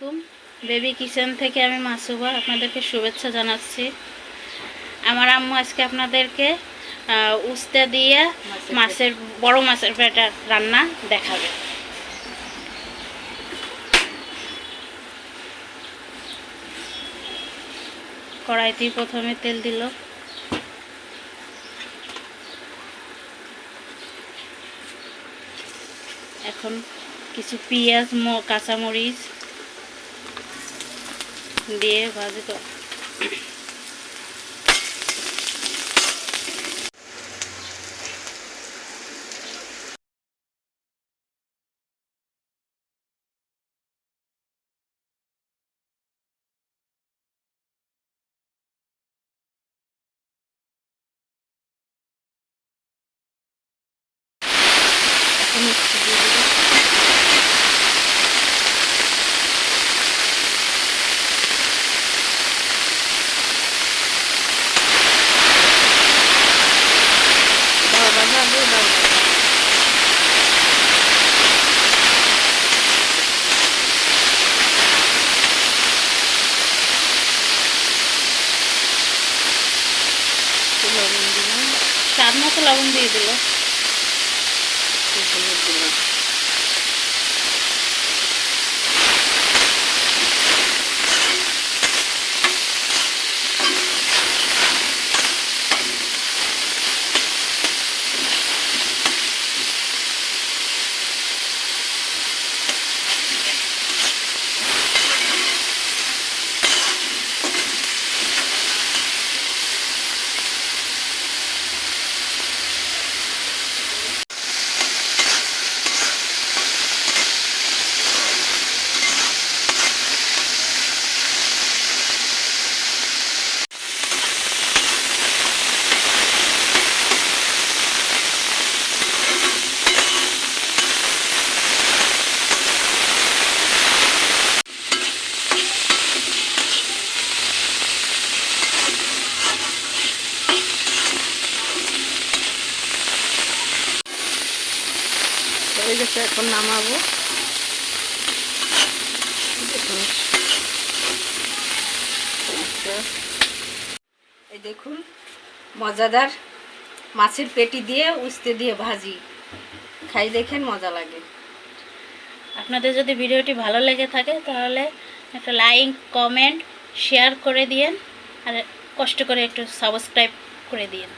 আলাইকুম। Baby kitchen থেকে আমি মাসুবা আপনাদেরকে শুভেচ্ছা জানাচ্ছি। আমার আম্মু আজকে আপনাদেরকে উস্তে দিয়ে মাছের বড় মাছের পেটা রান্না দেখাবে। কড়াইতেই প্রথমে তেল দিল। এখন কিছু পেঁয়াজ কাঁচামরিচ দিয়ে ভাজি কর এখন একটু দিয়ে দিল দাও বাবা দাও দাও একটু লবণ দিলাম স্বাদ মতো লবণ দিয়ে দিল। হয়ে গেছে এখন নামাবো। এই দেখুন, মজাদার মাছের পেটি দিয়ে উস্তে দিয়ে ভাজি। খাই দেখেন, মজা লাগে। আপনাদের যদি ভিডিওটি ভালো লেগে থাকে, তাহলে একটা লাইক, কমেন্ট, শেয়ার করে দিয়েন, আর কষ্ট করে একটু সাবস্ক্রাইব করে দিন